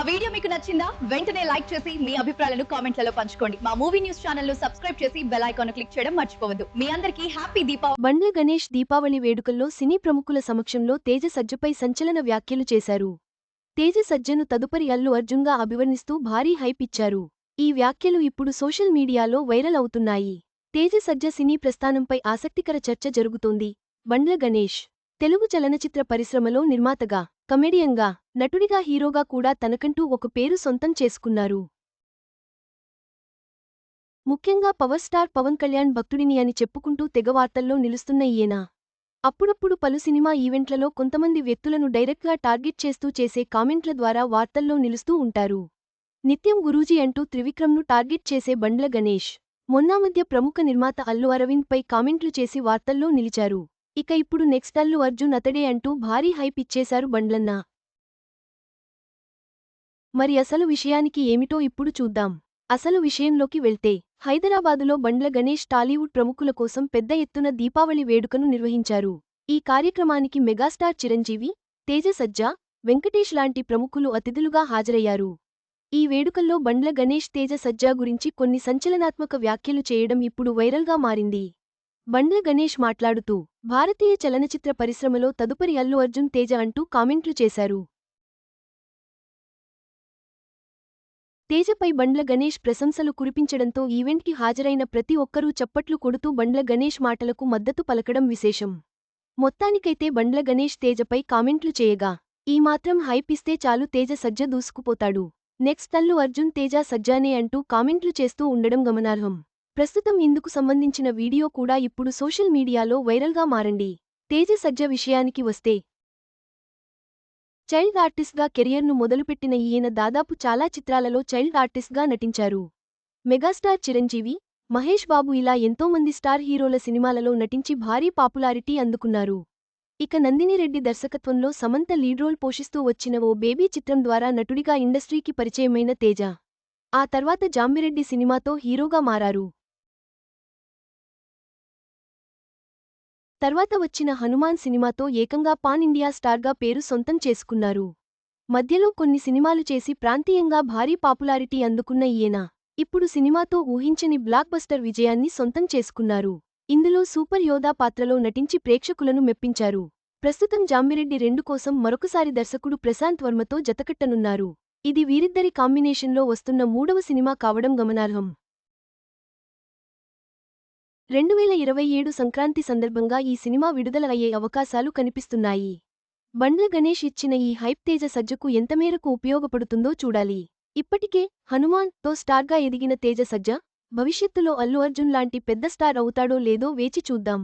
మా వీడియో మీకు నచ్చిందా? వెంటనే లైక్ చేసి మీ అభిప్రాయాలను కామెంట్లలో పంచుకోండి. మా మూవీ న్యూస్ ఛానల్ను సబ్స్క్రైబ్ చేసి బెల్ ఐకాన్ క్లిక్ చేయడం మర్చిపోవద్దు. మీ అందరికీ హ్యాపీ దీపావళి. బండ్ల గణేష్ దీపావళి వేడుకల్లో సినీ ప్రముఖుల సమక్షంలో తేజ సజ్జపై సంచలన వ్యాఖ్యలు చేశారు. తేజ సజ్జను తదుపరి అల్లు అర్జున్గా అభివర్ణిస్తూ భారీ హైప్ ఇచ్చారు. ఈ వ్యాఖ్యలు ఇప్పుడు సోషల్ మీడియాలో వైరల్ అవుతున్నాయి. తేజ సజ్జ సినీ ప్రస్థానంపై ఆసక్తికర చర్చ జరుగుతోంది. బండ్ల గణేష్ తెలుగు చలనచిత్ర పరిశ్రమలో నిర్మాతగా కమెడియన్గా నటుడిగా హీరోగా కూడా తనకంటూ ఒక పేరు సొంతం చేసుకున్నారు. ముఖ్యంగా పవర్ స్టార్ పవన్ కళ్యాణ్ భక్తుడిని అని చెప్పుకుంటూ తెగవార్తల్లో నిలుస్తున్న ఈయన. అప్పుడప్పుడు పలు సినిమా ఈవెంట్లలో కొంతమంది వ్యక్తులను డైరెక్ట్గా టార్గెట్ చేస్తూ చేసే కామెంట్ల ద్వారా వార్తల్లో నిలుస్తూ ఉంటారు. నిత్యం గురూజీ అంటూ త్రివిక్రమ్ను టార్గెట్ చేసే బండ్ల గణేష్. మొన్నా మధ్య ప్రముఖ నిర్మాత అల్లు అరవింద్ పై కామెంట్లు చేసి వార్తల్లో నిలిచారు. ఇక ఇప్పుడు నెక్స్ట్ అల్లు అర్జున్ అతడే అంటూ భారీ హైప్ ఇచ్చేశారు బండ్లన్న. మరి అసలు విషయానికి ఏమిటో ఇప్పుడు చూద్దాం. అసలు విషయంలోకి వెళ్తే హైదరాబాదులో బండ్ల గణేష్ టాలీవుడ్ ప్రముఖుల కోసం పెద్ద ఎత్తున దీపావళి వేడుకను నిర్వహించారు. ఈ కార్యక్రమానికి మెగాస్టార్ చిరంజీవి తేజ సజ్జా వెంకటేష్ లాంటి ప్రముఖులు అతిథులుగా హాజరయ్యారు. ఈ వేడుకల్లో బండ్ల గణేష్ తేజ సజ్జా గురించి కొన్ని సంచలనాత్మక వ్యాఖ్యలు చేయడం ఇప్పుడు వైరల్గా మారింది. బండ్ల గణేష్ మాట్లాడుతూ భారతీయ చలనచిత్ర పరిశ్రమలో తదుపరి అల్లు అర్జున్ తేజ అంటూ కామెంట్లు చేశారు. తేజపై బండ్ల గణేష్ ప్రశంసలు కురిపించడంతో ఈవెంట్కి హాజరైన ప్రతి ఒక్కరూ చప్పట్లు కొడుతూ బండ్ల గణేష్ మాటలకు మద్దతు పలకడం విశేషం. మొత్తానికైతే బండ్ల గణేష్ తేజపై కామెంట్లు చేయగా ఈ మాత్రం హైప్ ఇస్తే చాలు తేజ సజ్జ దూసుకుపోతాడు. నెక్స్ట్ అల్లు అర్జున్ తేజ సజ్జానే అంటూ కామెంట్లు చేస్తూ ఉండడం గమనార్హం. ప్రస్తుతం ఇందుకు సంబంధించిన వీడియో కూడా ఇప్పుడు సోషల్ మీడియాలో వైరల్గా మారండి. తేజ సజ్జ విషయానికి వస్తే చైల్డ్ ఆర్టిస్ట్గా కెరియర్ను మొదలుపెట్టిన ఈయన దాదాపు చాలా చిత్రాలలో చైల్డ్ ఆర్టిస్ట్గా నటించారు. మెగాస్టార్ చిరంజీవి మహేష్ బాబు ఇలా ఎంతోమంది స్టార్ హీరోల సినిమాలలో నటించి భారీ పాపులారిటీ అందుకున్నారు. ఇక నందినిరెడ్డి దర్శకత్వంలో సమంత లీడ్ రోల్ పోషిస్తూ వచ్చిన ఓ బేబీ చిత్రం ద్వారా నటుడిగా ఇండస్ట్రీకి పరిచయమైన తేజ ఆ తర్వాత జాంబిరెడ్డి సినిమాతో హీరోగా మారారు. తర్వాత వచ్చిన హనుమాన్ సినిమాతో ఏకంగా పాన్ ఇండియా స్టార్గా పేరు సొంతం చేసుకున్నారు. మధ్యలో కొన్ని సినిమాలు చేసి ప్రాంతీయంగా భారీ పాపులారిటీ అందుకున్న ఈయన ఇప్పుడు సినిమాతో ఊహించని బ్లాక్ బస్టర్ విజయాన్ని సొంతం చేసుకున్నారు. ఇందులో సూపర్ యోధా పాత్రలో నటించి ప్రేక్షకులను మెప్పించారు. ప్రస్తుతం జాంబిరెడ్డి రెండు కోసం మరొకసారి దర్శకుడు ప్రశాంత్ వర్మతో జతకట్టనున్నారు. ఇది వీరిద్దరి కాంబినేషన్లో వస్తున్న మూడవ సినిమా కావడం గమనార్హం. రెండు వేల ఇరవై ఏడు సంక్రాంతి సందర్భంగా ఈ సినిమా విడుదల అయ్యే అవకాశాలు కనిపిస్తున్నాయి. బండ్ల గణేష్ ఇచ్చిన ఈ హైప్ తేజ సజ్జకు ఎంతమేరకు ఉపయోగపడుతుందో చూడాలి. ఇప్పటికే హనుమాన్తో స్టార్గా ఎదిగిన తేజ సజ్జ భవిష్యత్తులో అల్లు అర్జున్ లాంటి పెద్ద స్టార్ అవుతాడో లేదో వేచి చూద్దాం.